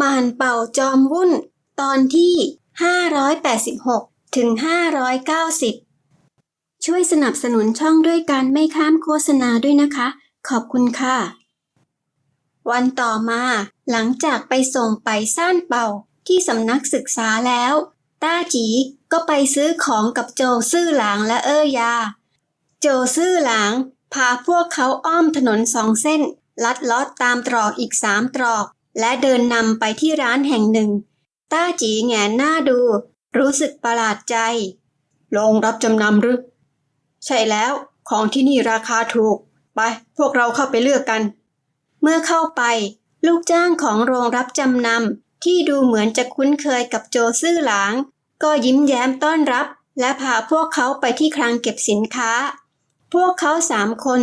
มานเป่าจอมวุ่น ตอนที่ 586 ถึง 590 ช่วยสนับสนุนช่องด้วยการไม่ข้ามโฆษณาด้วยนะคะ ขอบคุณค่ะ วันต่อมาหลังจากไปส่งไปซ่านเป่าที่สำนักศึกษาแล้ว ต้าจีก็ไปซื้อของกับโจซื่อหลางและเอ้อยา โจซื่อหลางพาพวกเขาอ้อมถนนสองเส้น ลัดเลาะตามตรอกอีกสามตรอก และเดินนำไปที่ร้านแห่งหนึ่ง ต้าจีแงนหน้าดู รู้สึกประหลาดใจโรงรับจำนำหรือ ใช่แล้ว ของที่นี่ราคาถูก ไป พวกเราเข้าไปเลือกกัน เมื่อเข้าไป ลูกจ้างของโรงรับจำนำที่ดูเหมือนจะคุ้นเคยกับโจซื่อหลาง ก็ยิ้มแย้มต้อนรับ และพาพวกเขาไปที่คลังเก็บสินค้า พวกเขาสามคน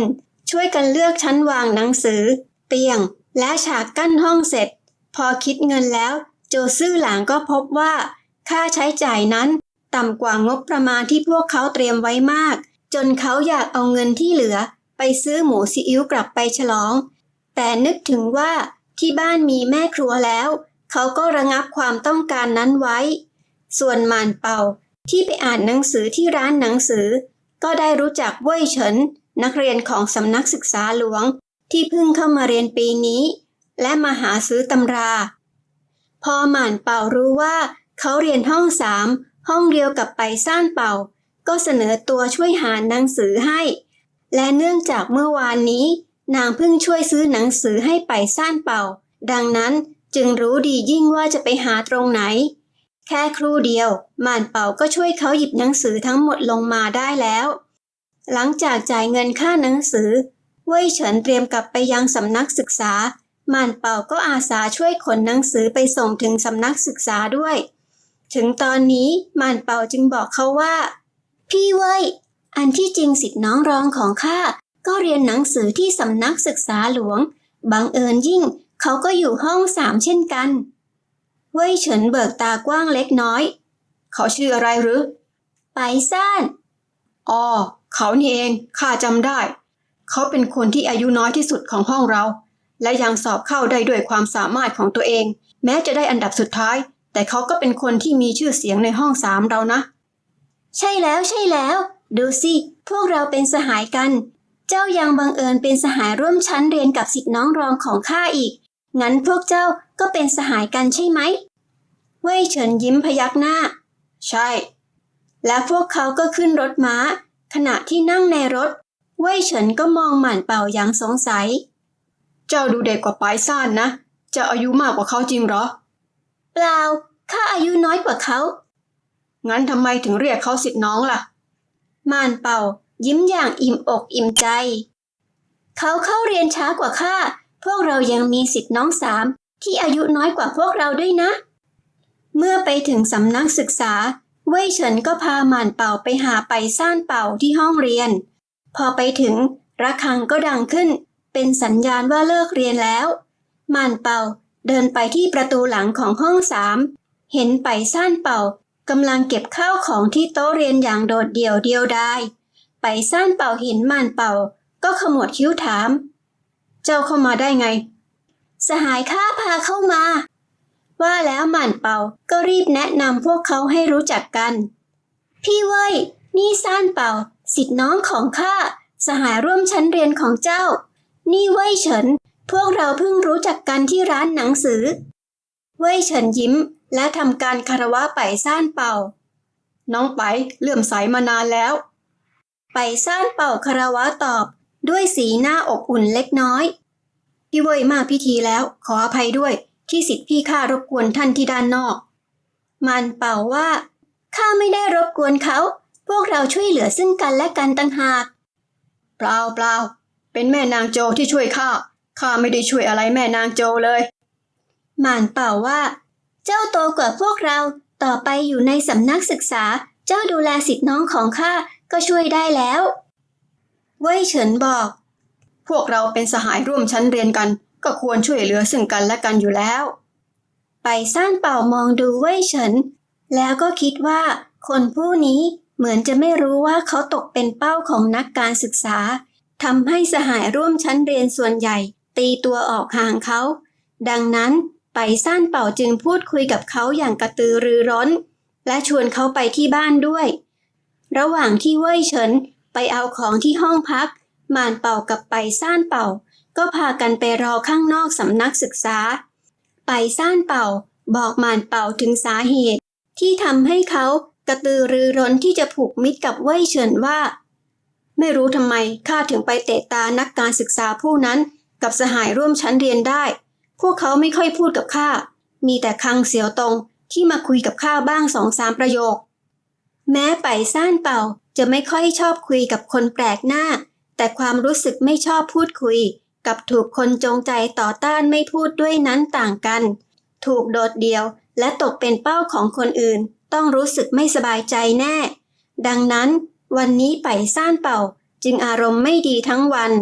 ช่วยกันเลือกชั้นวางหนังสือ เตียง และฉากกั้นห้องเสร็จ พอคิดเงินแล้ว โจซื่อหลางก็พบว่า ค่าใช้จ่ายนั้นต่ำกว่างบประมาณที่พวกเขาเตรียมไว้มาก จนเขาอยากเอาเงินที่เหลือ ไปซื้อหมูซีอิ๊วกลับไปฉลอง แต่นึกถึงว่าที่บ้านมีแม่ครัวแล้ว เขาก็ระงับความต้องการนั้นไว้ ส่วนหมานเป่าที่ไปอ่านหนังสือที่ร้านหนังสือ ก็ได้รู้จักเว่ยเฉินนักเรียนของสำนักศึกษาหลวง ที่เพิ่งเข้ามาเรียนปีนี้ และมาหาซื้อตำรา พอหม่านเป่ารู้ว่า เขาเรียนห้องสามห้องเดียวกับไปซ่านเป่า ก็เสนอตัวช่วยหาหนังสือให้ และเนื่องจากเมื่อวานนี้ นางเพิ่งช่วยซื้อหนังสือให้ไปซ่านเป่า ดังนั้นจึงรู้ดียิ่งว่าจะไปหาตรงไหน แค่ครู่เดียวหม่านเป่าก็ช่วยเขาหยิบหนังสือทั้งหมดลงมาได้แล้ว หลังจากจ่ายเงินค่าหนังสือ เว่ยเฉินเตรียมกลับไปยังสำนักศึกษา หม่านเป่าก็อาสาช่วยขนหนังสือไปส่งถึงสำนักศึกษาด้วย ถึงตอนนี้หม่านเป่าจึงบอกเขาว่า พี่เว้ยอันที่จริงสิทธิน้องรองของข้าก็เรียนหนังสือที่สำนักศึกษาหลวง บังเอิญยิ่ง เขาก็อยู่ห้องสามเช่นกัน เว่ยเฉินเบิกตากว้างเล็กน้อย เขาชื่ออะไรหรือ ไปซ่าน อ๋อ เขานี่เอง ข้าจำได้ เขาเป็นคนที่อายุน้อยที่สุดของห้องเรา และยังสอบเข้าได้ด้วยความสามารถของตัวเอง แม้จะได้อันดับสุดท้าย แต่เขาก็เป็นคนที่มีชื่อเสียงในห้องสามเรานะ ใช่แล้วใช่แล้ว ดูสิ พวกเราเป็นสหายกัน เจ้ายังบังเอิญเป็นสหายร่วมชั้นเรียนกับสิทธิน้องรองของข้าอีก งั้นพวกเจ้าก็เป็นสหายกันใช่ไหมเว่ยเฉินยิ้มพยักหน้า ใช่ และพวกเขาก็ขึ้นรถม้า ขณะที่นั่งในรถ เว่ยเฉินก็มองหม่านเป่าอย่างสงสัย เจ้าดูเด็กกว่าปายซ่านนะเจ้าอายุมากกว่าเขาจริงเหรอ เปล่า ข้าอายุน้อยกว่าเขา งั้นทำไมถึงเรียกเขาสิทธิน้องล่ะ ม่านเป่า ยิ้มอย่างอิ่มอกอิ่มใจ เขาเข้าเรียนช้ากว่าข้า พวกเรายังมีสิทธิน้องสามที่อายุน้อยกว่าพวกเราด้วยนะ เมื่อไปถึงสำนักศึกษา เว่ยเฉินก็พาหม่านเป่าไปหาไปซ่านเป่าที่ห้องเรียน พอไปถึงระฆังก็ดังขึ้น เป็นสัญญาณว่าเลิกเรียนแล้ว ม่านเป่าเดินไปที่ประตูหลังของห้องสามเห็นไปซ่านเป่ากำลังเก็บข้าวของที่โต๊ะเรียนอย่างโดดเดี่ยวเดียวดายไปซ่านเป่าเห็นม่านเป่า ก็ขมวดคิ้วถาม เจ้าเข้ามาได้ไง สหายข้าพาเข้ามา ว่าแล้วม่านเป่าก็รีบแนะนำพวกเขาให้รู้จักกัน พี่เว้ยนี่ซ่านเป่า สิทธิน้องของข้าสหายร่วมชั้นเรียนของเจ้า นี่เว่ยเฉิน พวกเราเพิ่งรู้จักกันที่ร้านหนังสือ เว่ยเฉินยิ้มและทำการคารวะไปซ่านเป่า น้องไปเลื่อมใสมานานแล้ว ไปซ่านเป่าคารวะตอบ ด้วยสีหน้าอบอุ่นเล็กน้อย พี่เว่ยมาพิธีแล้วขออภัยด้วยที่สิทธิพี่ข้ารบกวนท่านที่ด้านนอก มันเป่าว่าข้าไม่ได้รบกวนเขา พวกเราช่วยเหลือซึ่งกันและกันต่างหาก เปล่าเปล่าเป็นแม่นางโจที่ช่วยข้า ข้าไม่ได้ช่วยอะไรแม่นางโจเลย หม่านเป่าว่า เจ้าโตกว่าพวกเรา ต่อไปอยู่ในสำนักศึกษา เจ้าดูแลสิทธิน้องของข้าก็ช่วยได้แล้ว เว่ยเฉินบอก พวกเราเป็นสหายร่วมชั้นเรียนกัน ก็ควรช่วยเหลือซึ่งกันและกันอยู่แล้ว ไปซ่านเป่ามองดูเว่ยเฉิน แล้วก็คิดว่าคนผู้นี้ เหมือนจะไม่รู้ว่าเขาตกเป็นเป้าของนักการศึกษาทำให้สหายร่วมชั้นเรียนส่วนใหญ่ ตีตัวออกห่างเขา ดังนั้นไปซ่านเป่าจึงพูดคุยกับเขาอย่างกระตือรือร้น และชวนเขาไปที่บ้านด้วย ระหว่างที่เว่ยเฉินไปเอาของที่ห้องพัก มานเป่ากับไปซ่านเป่า ก็พากันไปรอข้างนอกสำนักศึกษา ไปซ่านเป่า บอกมานเป่าถึงสาเหตุ ที่ทำให้เขา กระตือรือร้นที่จะผูกมิตรกับเว่ยเฉินว่า ไม่รู้ทำไมข้าถึงไปเตะตานักการศึกษาผู้นั้น กับสหายร่วมชั้นเรียนได้ พวกเขาไม่ค่อยพูดกับข้ามีแต่คังเสียวตรงที่มาคุยกับข้าบ้างสองสามประโยค แม้ไปซ่านเป่าจะไม่ค่อยชอบคุยกับคนแปลกหน้า แต่ความรู้สึกไม่ชอบพูดคุย กับถูกคนจงใจต่อต้านไม่พูดด้วยนั้นต่างกัน ถูกโดดเดียวและตกเป็นเป้าของคนอื่น ต้องรู้สึกไม่สบายใจแน่ ดังนั้น วันนี้ไปซ่านเป่าจึงอารมณ์ไม่ดีทั้งวัน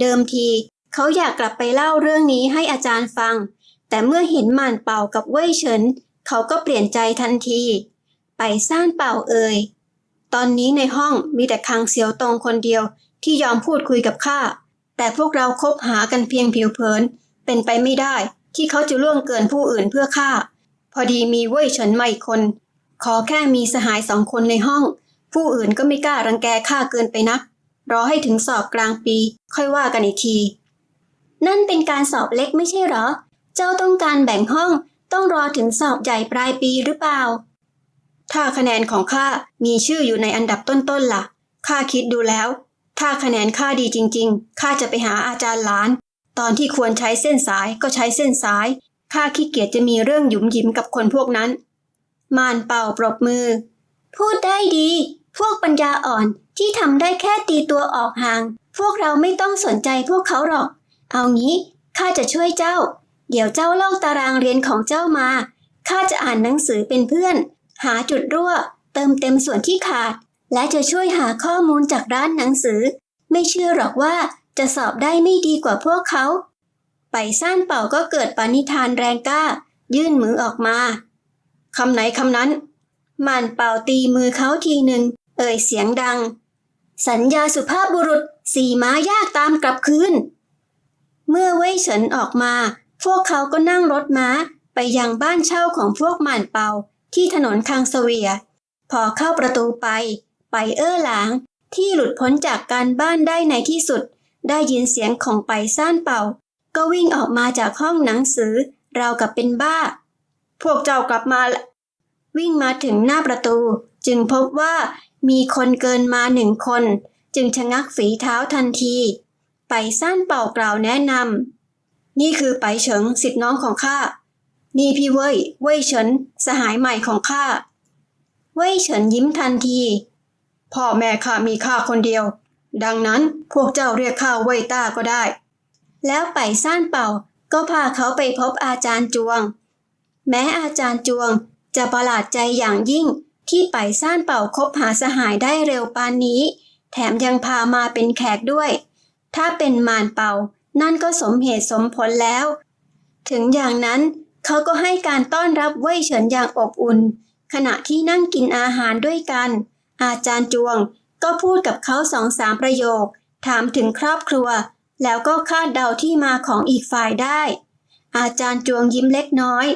เดิมทีเขาอยากกลับไปเล่าเรื่องนี้ให้อาจารย์ฟัง แต่เมื่อเห็นหม่านเป่ากับเว่ยเฉิน เขาก็เปลี่ยนใจทันที ไปซ่านเป่าเอ่ยตอนนี้ในห้องมีแต่คังเสียวตรงคนเดียวที่ยอมพูดคุยกับข้า แต่พวกเราคบหากันเพียงผิวเผิน เป็นไปไม่ได้ที่เขาจะล่วงเกินผู้อื่นเพื่อข้า พอดีมีเว่ยเฉินมาอีกคน ขอแค่มีสหายสองคนในห้อง ผู้อื่นก็ไม่กล้ารังแกข้าเกินไปนัก รอให้ถึงสอบกลางปี ค่อยว่ากันอีกที นั่นเป็นการสอบเล็กไม่ใช่หรอ เจ้าต้องการแบ่งห้อง ต้องรอถึงสอบใหญ่ปลายปีหรือเปล่า ถ้าคะแนนของข้ามีชื่ออยู่ในอันดับต้นๆล่ะ ข้าคิดดูแล้ว ถ้าคะแนนข้าดีจริง ๆ ข้าจะไปหาอาจารย์หลาน ตอนที่ควรใช้เส้นสายก็ใช้เส้นสาย ข้าขี้เกียจจะมีเรื่องหยุมหยิมกับคนพวกนั้น มานเป่าปรบมือ พูดได้ดี พวกปัญญาอ่อนที่ทำได้แค่ตีตัวออกห่าง พวกเราไม่ต้องสนใจพวกเขาหรอก เอางี้ข้าจะช่วยเจ้า เดี๋ยวเจ้าลอกตารางเรียนของเจ้ามาข้าจะอ่านหนังสือเป็นเพื่อน หาจุดรั่ว เติมเต็มส่วนที่ขาด และจะช่วยหาข้อมูลจากร้านหนังสือ ไม่เชื่อหรอกว่าจะสอบได้ไม่ดีกว่าพวกเขา ไปซ่านเป่าก็เกิดปณิธานแรงกล้า ยื่นมือออกมาคำไหนคำนั้นหมันเป่าตีมือเขาทีหนึ่ง เอ่ยเสียงดัง สัญญาสุภาพบุรุษสี่ม้ายากตามกลับคืน เมื่อเว่ยเฉินออกมา พวกเขาก็นั่งรถม้าไปยังบ้านเช่าของพวกหม่านเปาที่ถนนคางเสวีย พอเข้าประตูไป ไปเอ้อหลางที่หลุดพ้นจากการบ้านได้ในที่สุด ได้ยินเสียงของไปซ่านเป่า ก็วิ่งออกมาจากห้องหนังสือราวกับเป็นบ้า พวกเจ้ากลับมา วิ่งมาถึงหน้าประตู จึงพบว่ามีคนเกินมาหนึ่งคน จึงชะงักฝีเท้าทันที ไปซ่านเป่ากล่าวแนะนำนี่คือไปเฉิงสิทธิน้องของข้า นี่พี่เว่ยเว่ยเฉินสหายใหม่ของข้า เว่ยเฉินยิ้มทันที พ่อแม่ข้ามีข้าคนเดียว ดังนั้นพวกเจ้าเรียกข้าเว่ยต้าก็ได้ แล้วไปซ่านเป่าก็พาเขาไปพบอาจารย์จวง แม้อาจารย์จวงจะประหลาดใจอย่างยิ่งที่ไปซ่านเป่าคบหาสหายได้เร็วปานนี้ แถมยังพามาเป็นแขกด้วย ถ้าเป็นมารเป่า นั่นก็สมเหตุสมผลแล้ว ถึงอย่างนั้นเขาก็ให้การต้อนรับเว่ยเฉินอย่างอบอุ่น ขณะที่นั่งกินอาหารด้วยกัน อาจารย์จวงก็พูดกับเขาสองสามประโยค ถามถึงครอบครัว แล้วก็คาดเดาที่มาของอีกฝ่ายได้ อาจารย์จวงยิ้มเล็กน้อย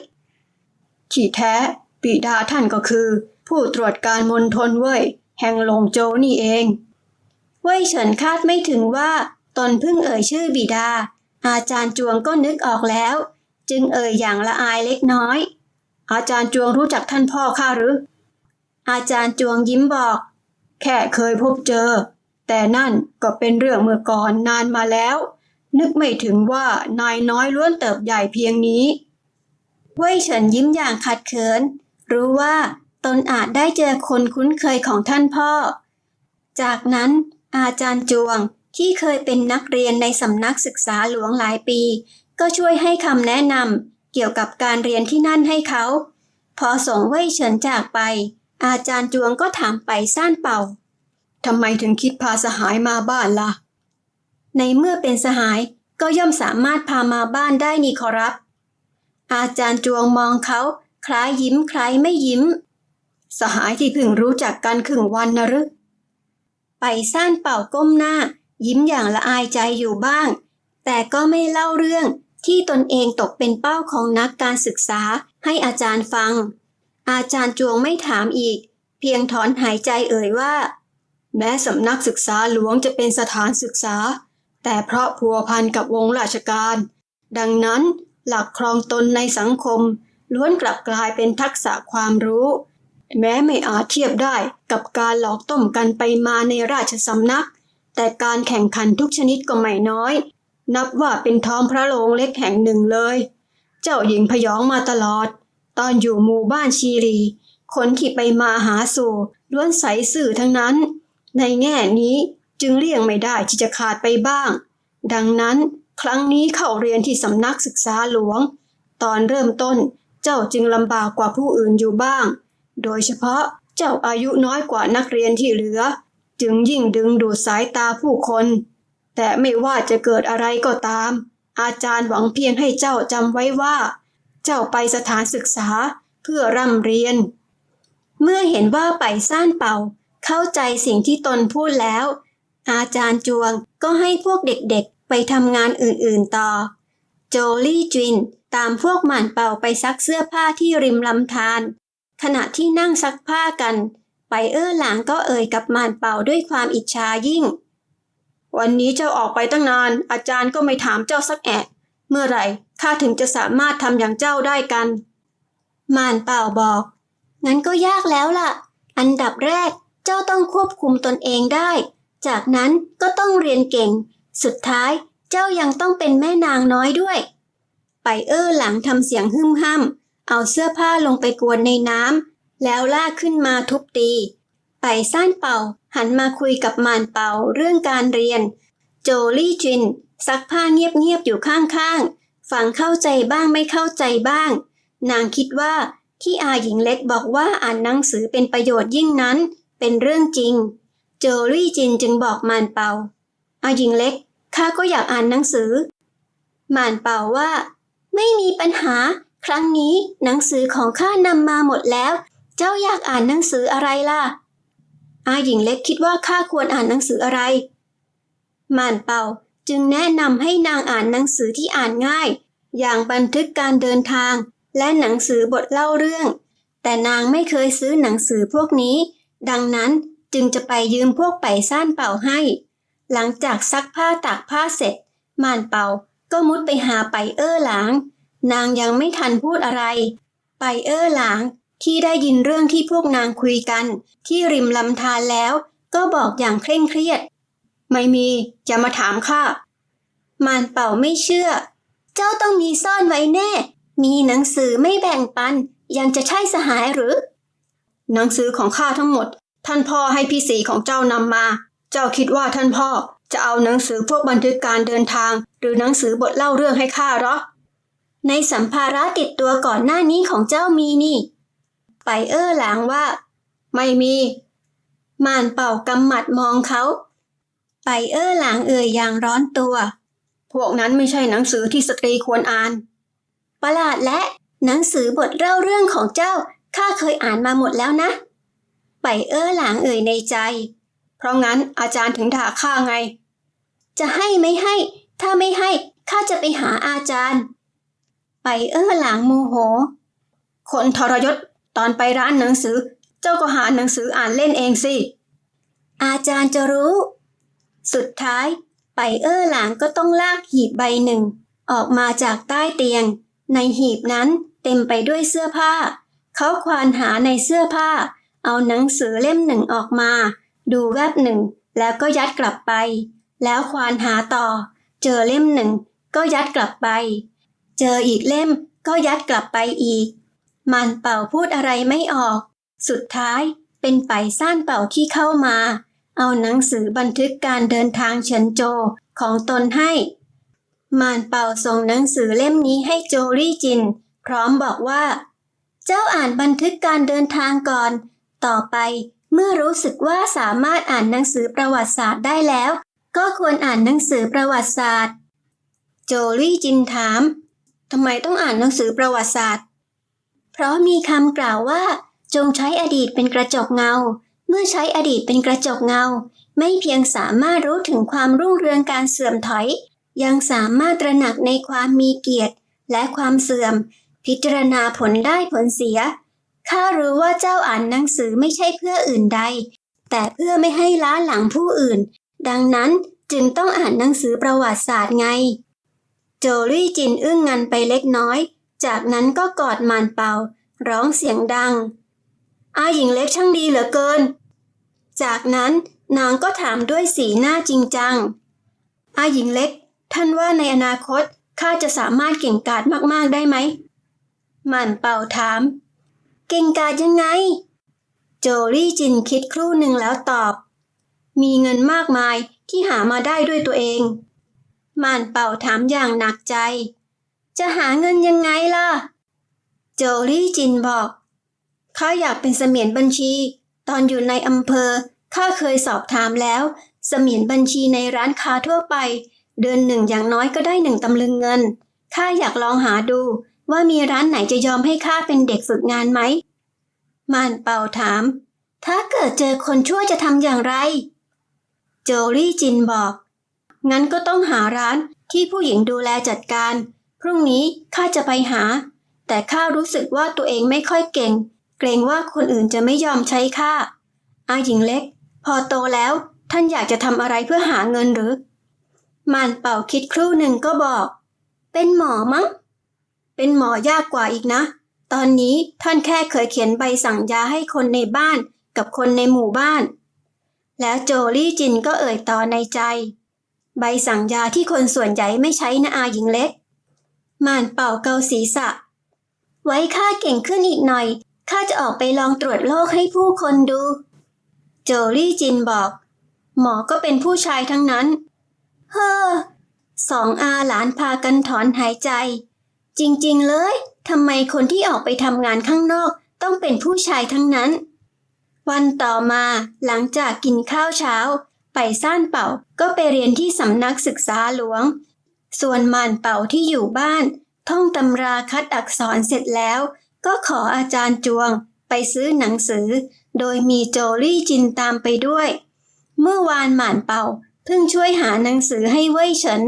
ที่แท้ปิดาท่านก็คือ ผู้ตรวจการมณฑลเว่ยแห่งหลงโจนี่เอง เว่ยเฉินคาดไม่ถึงว่า ตนเพิ่งเอ่ยชื่อบิดา อาจารย์จวงก็นึกออกแล้ว จึงเอ่ยอย่างละอายเล็กน้อย อาจารย์จวงรู้จักท่านพ่อข้าหรือ อาจารย์จวงยิ้มบอก แค่เคยพบเจอ แต่นั่นก็เป็นเรื่องเมื่อก่อนนานมาแล้ว นึกไม่ถึงว่านายน้อยล้วนเติบใหญ่เพียงนี้เว่ยเฉินยิ้มอย่างขัดเขิน รู้ว่าตนอาจได้เจอคนคุ้นเคยของท่านพ่อ จากนั้นอาจารย์จวงที่เคยเป็นนักเรียนในสำนักศึกษาหลวงหลายปี ก็ช่วยให้คำแนะนำเกี่ยวกับการเรียนที่นั่นให้เขา พอส่งเว่ยเฉินจากไป อาจารย์จวงก็ถามไปซ่านเป่า ทำไมถึงคิดพาสหายมาบ้านล่ะ ในเมื่อเป็นสหายก็ย่อมสามารถพามาบ้านได้นี่ขอรับ อาจารย์จวงมองเขาคล้ายยิ้มคล้ายไม่ยิ้ม สหายที่เพิ่งรู้จักกันครึ่งวันนะหรือไปซ่านเป่าก้มหน้า ยิ้มอย่างละอายใจอยู่บ้าง แต่ก็ไม่เล่าเรื่องที่ตนเองตกเป็นเป้าของนักการศึกษาให้อาจารย์ฟัง อาจารย์จวงไม่ถามอีก เพียงถอนหายใจเอ่ยว่า แม้สำนักศึกษาหลวงจะเป็นสถานศึกษา แต่เพราะพัวพันกับวงราชการ ดังนั้นหลักครองตนในสังคม ล้วนกลับกลายเป็นทักษะความรู้ แม้ไม่อาจเทียบได้กับการหลอกต้มกันไปมาในราชสำนัก แต่การแข่งขันทุกชนิดก็ไม่น้อย นับว่าเป็นท้องพระโรงเล็กแห่งหนึ่งเลย เจ้าหญิงพยองมาตลอด ตอนอยู่หมู่บ้านชีรี คนที่ไปมาหาสู่ล้วนใสสื่อทั้งนั้น ในแง่นี้จึงเลี่ยงไม่ได้ที่จะขาดไปบ้าง ดังนั้นครั้งนี้เข้าเรียนที่สำนักศึกษาหลวง ตอนเริ่มต้นเจ้าจึงลำบากกว่าผู้อื่นอยู่บ้าง โดยเฉพาะเจ้าอายุน้อยกว่านักเรียนที่เหลือ จึงยิ่งดึงดูดสายตาผู้คน แต่ไม่ว่าจะเกิดอะไรก็ตาม อาจารย์หวังเพียงให้เจ้าจำไว้ว่า เจ้าไปสถานศึกษาเพื่อร่ำเรียน เมื่อเห็นว่าไปซ่านเป่า เข้าใจสิ่งที่ตนพูดแล้ว อาจารย์จวงก็ให้พวกเด็กๆไปทำงานอื่นๆต่อ โจลี่จินตามพวกหม่านเป่าไปซักเสื้อผ้าที่ริมลำธารขณะที่นั่งซักผ้ากัน ไปเอ้อหลางก็เอ่ยกับหม่านเป่าด้วยความอิจฉายิ่ง วันนี้เจ้าออกไปตั้งนาน อาจารย์ก็ไม่ถามเจ้าสักแอะ เมื่อไหร่ข้าถึงจะสามารถทำอย่างเจ้าได้กัน หม่านเป่าบอก งั้นก็ยากแล้วล่ะ อันดับแรก เจ้าต้องควบคุมตนเองได้ จากนั้นก็ต้องเรียนเก่ง สุดท้ายเจ้ายังต้องเป็นแม่นางน้อยด้วย ไปเอ้อหลังทำเสียงหึ่มห้ำเอาเสื้อผ้าลงไปกวนในน้ำแล้วลากขึ้นมาทุบตี ไปซ่านเป่าหันมาคุยกับมานเป่าเรื่องการเรียน โจลี่จินซักผ้าเงียบๆอยู่ข้างๆ ฟังเข้าใจบ้างไม่เข้าใจบ้าง นางคิดว่าที่อาหญิงเล็กบอกว่าอ่านหนังสือเป็นประโยชน์ยิ่งนั้น เป็นเรื่องจริง โจลี่จินจึงบอกมานเปาอาหญิงเล็ก ข้าก็อยากอ่านหนังสือ มานเปาว่า ไม่มีปัญหา ครั้งนี้หนังสือของข้านำมาหมดแล้ว เจ้าอยากอ่านหนังสืออะไรล่ะ อาหญิงเล็กคิดว่าข้าควรอ่านหนังสืออะไร มานเปาจึงแนะนำให้นางอ่านหนังสือที่อ่านง่าย อย่างบันทึกการเดินทาง และหนังสือบทเล่าเรื่อง แต่นางไม่เคยซื้อหนังสือพวกนี้ ดังนั้นจึงจะไปยืมพวกไปซ่านเป่าให้ หลังจากซักผ้าตากผ้าเสร็จ ม่านเป่าก็มุดไปหาไปเอ้อหลาง นางยังไม่ทันพูดอะไร ไปเอ้อหลางที่ได้ยินเรื่องที่พวกนางคุยกัน ที่ริมลำธารแล้ว ก็บอกอย่างเคร่งเครียด ไม่มีอย่ามาถามข้าม่านเป่าไม่เชื่อ เจ้าต้องมีซ่อนไว้แน่ มีหนังสือไม่แบ่งปัน ยังจะใช่สหายหรือ หนังสือของข้าทั้งหมด ท่านพ่อให้พี่สีของเจ้านำมา เจ้าคิดว่าท่านพ่อจะเอาหนังสือพวกบันทึกการเดินทาง หรือหนังสือบทเล่าเรื่องให้ข้าหรอ ในสัมภาระติดตัวก่อนหน้านี้ของเจ้ามีนี่ ไปเอ้อหลางว่า ไม่มี ม่านเป่ากำหมัดมองเขา ไปเอ้อหลางเอ่ยอย่างร้อนตัว พวกนั้นไม่ใช่หนังสือที่สตรีควรอ่าน ประหลาดและหนังสือบทเล่าเรื่องของเจ้า ข้าเคยอ่านมาหมดแล้วนะไปเอ้อหลางเอ่ยในใจ เพราะงั้นอาจารย์ถึงด่าข้าไง จะให้ไม่ให้ ถ้าไม่ให้ข้าจะไปหาอาจารย์ ไปเอ้อหลางโมโห คนทรยศตอนไปร้านหนังสือ เจ้าก็หาหนังสืออ่านเล่นเองสิ อาจารย์จะรู้ สุดท้ายไปเอ้อหลางก็ต้องลากหีบใบหนึ่ง ออกมาจากใต้เตียง ในหีบนั้นเต็มไปด้วยเสื้อผ้า เขาควานหาในเสื้อผ้า เอาหนังสือเล่มหนึ่งออกมา ดูแวบหนึ่ง แล้วก็ยัดกลับไป แล้วควานหาต่อ เจอเล่มหนึ่ง ก็ยัดกลับไป เจออีกเล่มก็ยัดกลับไปอีก มันเป่าพูดอะไรไม่ออก สุดท้ายเป็นไปซ่านเป่าที่เข้ามา เอาหนังสือบันทึกการเดินทางเฉินโจของตนให้ มานเป่าส่งหนังสือเล่มนี้ให้โจลี่จิน พร้อมบอกว่า เจ้าอ่านบันทึกการเดินทางก่อน ต่อไปเมื่อรู้สึกว่าสามารถอ่านหนังสือประวัติศาสตร์ได้แล้ว ก็ควรอ่านหนังสือประวัติศาสตร์ โจลี่จินถามทำไมต้องอ่านหนังสือประวัติศาสตร์ เพราะมีคำกล่าวว่า จงใช้อดีตเป็นกระจกเงา เมื่อใช้อดีตเป็นกระจกเงา ไม่เพียงสามารถรู้ถึงความรุ่งเรืองการเสื่อมถอย ยังสามารถตระหนักในความมีเกียรติ และความเสื่อม พิจารณาผลได้ผลเสีย ข้ารู้ว่าเจ้าอ่านหนังสือไม่ใช่เพื่ออื่นใด แต่เพื่อไม่ให้ล้าหลังผู้อื่น ดังนั้นจึงต้องอ่านหนังสือประวัติศาสตร์ไง โจลี่จินอึ้งงันไปเล็กน้อย จากนั้นก็กอดมานเปาร้องเสียงดัง อาหญิงเล็กช่างดีเหลือเกิน จากนั้นนางก็ถามด้วยสีหน้าจริงจัง อาหญิงเล็ก ท่านว่าในอนาคตข้าจะสามารถเก่งกาจมากๆได้ไหม หมันเป่าถาม เก่งกาจยังไง โจลี่จินคิดครู่หนึ่งแล้วตอบ มีเงินมากมายที่หามาได้ด้วยตัวเองหมันเป่าถามอย่างหนักใจ จะหาเงินยังไงล่ะ โจลี่จินบอกข้าอยากเป็นเสมียนบัญชี ตอนอยู่ในอำเภอข้าเคยสอบถามแล้ว เสมียนบัญชีในร้านค้าทั่วไป เดือนหนึ่งอย่างน้อยก็ได้หนึ่งตำลึงเงินข้าอยากลองหาดู ว่ามีร้านไหนจะยอมให้ข้าเป็นเด็กฝึกงานไหมมานเป่าถาม ถ้าเกิดเจอคนชั่วจะทำอย่างไร โจลี่จินบอก งั้นก็ต้องหาร้านที่ผู้หญิงดูแลจัดการ พรุ่งนี้ข้าจะไปหา แต่ข้ารู้สึกว่าตัวเองไม่ค่อยเก่ง เกรงว่าคนอื่นจะไม่ยอมใช้ข้าอาหญิงเล็ก พอโตแล้วท่านอยากจะทำอะไรเพื่อหาเงินหรือ มานเป่าคิดครู่หนึ่งก็บอก เป็นหมอมั้ง เป็นหมอยากกว่าอีกนะ ตอนนี้ท่านแค่เคยเขียนใบสั่งยาให้คนในบ้านกับคนในหมู่บ้าน แล้วโจลี่จินก็เอ่ยต่อในใจ ใบสั่งยาที่คนส่วนใหญ่ไม่ใช้นะอาหญิงเล็กมานเป่าเกาศีรษะ ไว้ข้าเก่งขึ้นอีกหน่อยข้าจะออกไปลองตรวจโรคให้ผู้คนดู โจลี่จินบอก หมอก็เป็นผู้ชายทั้งนั้น เฮ้อสองอาหลานพากันถอนหายใจ จริงๆเลยทำไมคนที่ออกไปทำงานข้างนอกต้องเป็นผู้ชายทั้งนั้น วันต่อมาหลังจากกินข้าวเช้า ไปซ่านเป่าก็ไปเรียนที่สำนักศึกษาหลวง ส่วนมานเป่าที่อยู่บ้าน ท่องตำราคัดอักษรเสร็จแล้ว ก็ขออาจารย์จวง ไปซื้อหนังสือ โดยมีโจลี่จินตามไปด้วย เมื่อวานหมานเป่าเพิ่งช่วยหาหนังสือให้เว่ยเฉิน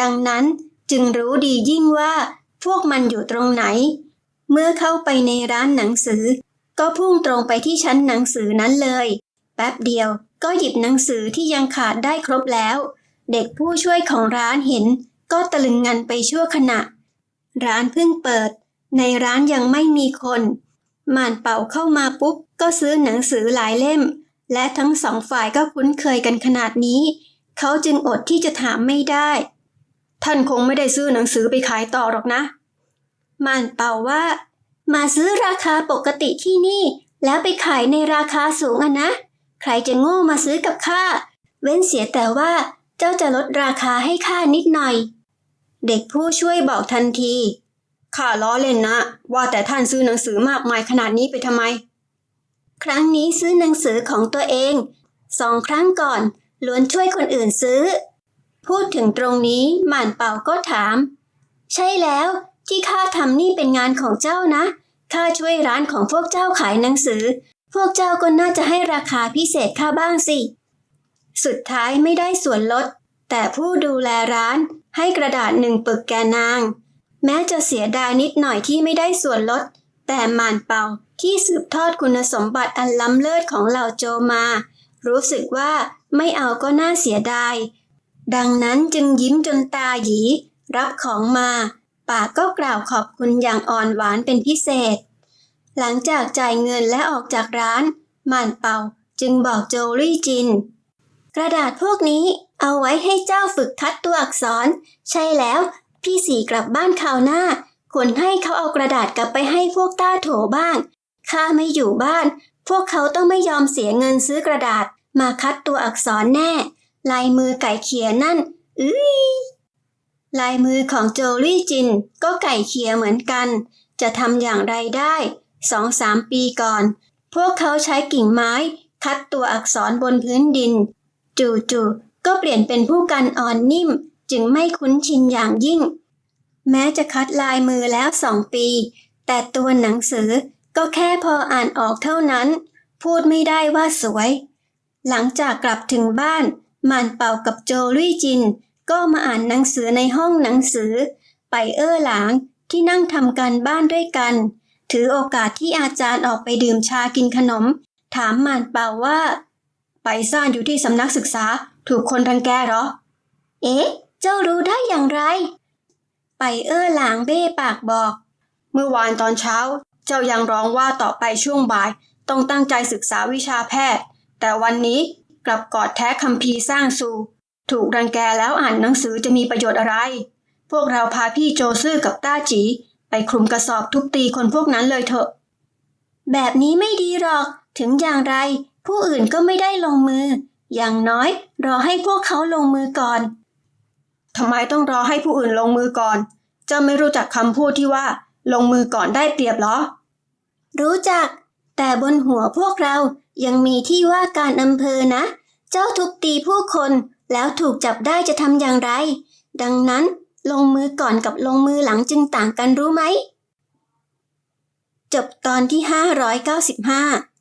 ดังนั้นจึงรู้ดียิ่งว่า พวกมันอยู่ตรงไหน เมื่อเข้าไปในร้านหนังสือ ก็พุ่งตรงไปที่ชั้นหนังสือนั้นเลย แป๊บเดียวก็หยิบหนังสือที่ยังขาดได้ครบแล้ว เด็กผู้ช่วยของร้านเห็น ก็ตะลึงงันไปชั่วขณะ ร้านเพิ่งเปิด ในร้านยังไม่มีคนหม่านเป่าเข้ามาปุ๊บ ก็ซื้อหนังสือหลายเล่ม และทั้งสองฝ่ายก็คุ้นเคยกันขนาดนี้ เขาจึงอดที่จะถามไม่ได้ ท่านคงไม่ได้ซื้อหนังสือไปขายต่อหรอกนะ ม่านเป่าว่า มาซื้อราคาปกติที่นี่ แล้วไปขายในราคาสูงอะนะ ใครจะโง่มาซื้อกับข้า เว้นเสียแต่ว่าเจ้าจะลดราคาให้ข้านิดหน่อย เด็กผู้ช่วยบอกทันที ข้าล้อเล่นนะ ว่าแต่ท่านซื้อหนังสือมากมายขนาดนี้ไปทำไม ครั้งนี้ซื้อหนังสือของตัวเอง สองครั้งก่อนล้วนช่วยคนอื่นซื้อ พูดถึงตรงนี้หม่านเป่าก็ถาม ใช่แล้วที่ข้าทำนี่เป็นงานของเจ้านะข้าช่วยร้านของพวกเจ้าขายหนังสือ พวกเจ้าก็น่าจะให้ราคาพิเศษข้าบ้างสิ สุดท้ายไม่ได้ส่วนลด แต่ผู้ดูแลร้านให้กระดาษหนึ่งปึกแกนาง แม้จะเสียดายนิดหน่อยที่ไม่ได้ส่วนลด แต่หม่านเป่าที่สืบทอดคุณสมบัติอันล้ำเลิศของเหล่าโจมา รู้สึกว่าไม่เอาก็น่าเสียดาย ดังนั้นจึงยิ้มจนตาหยี รับของมา ปากก็กล่าวขอบคุณอย่างอ่อนหวานเป็นพิเศษ หลังจากจ่ายเงินและออกจากร้านหม่านเป่าจึงบอกโจลี่จิน กระดาษพวกนี้เอาไว้ให้เจ้าฝึกคัดตัวอักษร ใช่แล้วพี่สีกลับบ้านคราวหน้าควรให้เขาเอากระดาษกลับไปให้พวกต้าโถบ้างข้าไม่อยู่บ้าน พวกเขาต้องไม่ยอมเสียเงินซื้อกระดาษมาคัดตัวอักษรแน่ ลายมือไก่เขียนั่นอื้ยลายมือของโจลี่จิน ก็ไก่เขียเหมือนกัน จะทำอย่างไรได้สองสามปีก่อน พวกเขาใช้กิ่งไม้ คัดตัวอักษรบนพื้นดิน จู่ๆก็เปลี่ยนเป็นผู้กันอ่อนนิ่ม จึงไม่คุ้นชินอย่างยิ่ง แม้จะคัดลายมือแล้วสองปี แต่ตัวหนังสือก็แค่พออ่านออกเท่านั้น พูดไม่ได้ว่าสวย หลังจากกลับถึงบ้าน หมานเป่ากับโจลี่จิน ก็มาอ่านหนังสือในห้องหนังสือ ไปเอ้อหลางที่นั่งทำการบ้านด้วยกัน ถือโอกาสที่อาจารย์ออกไปดื่มชากินขนม ถามหมานเป่าว่า ไปซ่านอยู่ที่สำนักศึกษาถูกคนรังแกหรอ เอ๊ะ เจ้ารู้ได้อย่างไร ไปเอ้อหลางเบ้ปากบอก เมื่อวานตอนเช้า เจ้ายังร้องว่าต่อไปช่วงบ่าย ต้องตั้งใจศึกษาวิชาแพทย์ แต่วันนี้ กลับกอดแท้คัมภีร์สร้างสูถูกรังแกแล้วอ่านหนังสือจะมีประโยชน์อะไร พวกเราพาพี่โจซื่อกับต้าจี ไปคลุมกระสอบทุบตีคนพวกนั้นเลยเถอะ แบบนี้ไม่ดีหรอก ถึงอย่างไร ผู้อื่นก็ไม่ได้ลงมือ อย่างน้อยรอให้พวกเขาลงมือก่อนทำไมต้องรอให้ผู้อื่นลงมือก่อน เจ้าไม่รู้จักคำพูดที่ว่า ลงมือก่อนได้เปรียบเหรอ รู้จัก แต่บนหัวพวกเรา ยังมีที่ว่าการอำเภอนะ เจ้าทุบตีผู้คนแล้วถูกจับได้จะทำอย่างไร ดังนั้นลงมือก่อนกับลงมือหลังจึงต่างกันรู้ไหม จบตอนที่ 595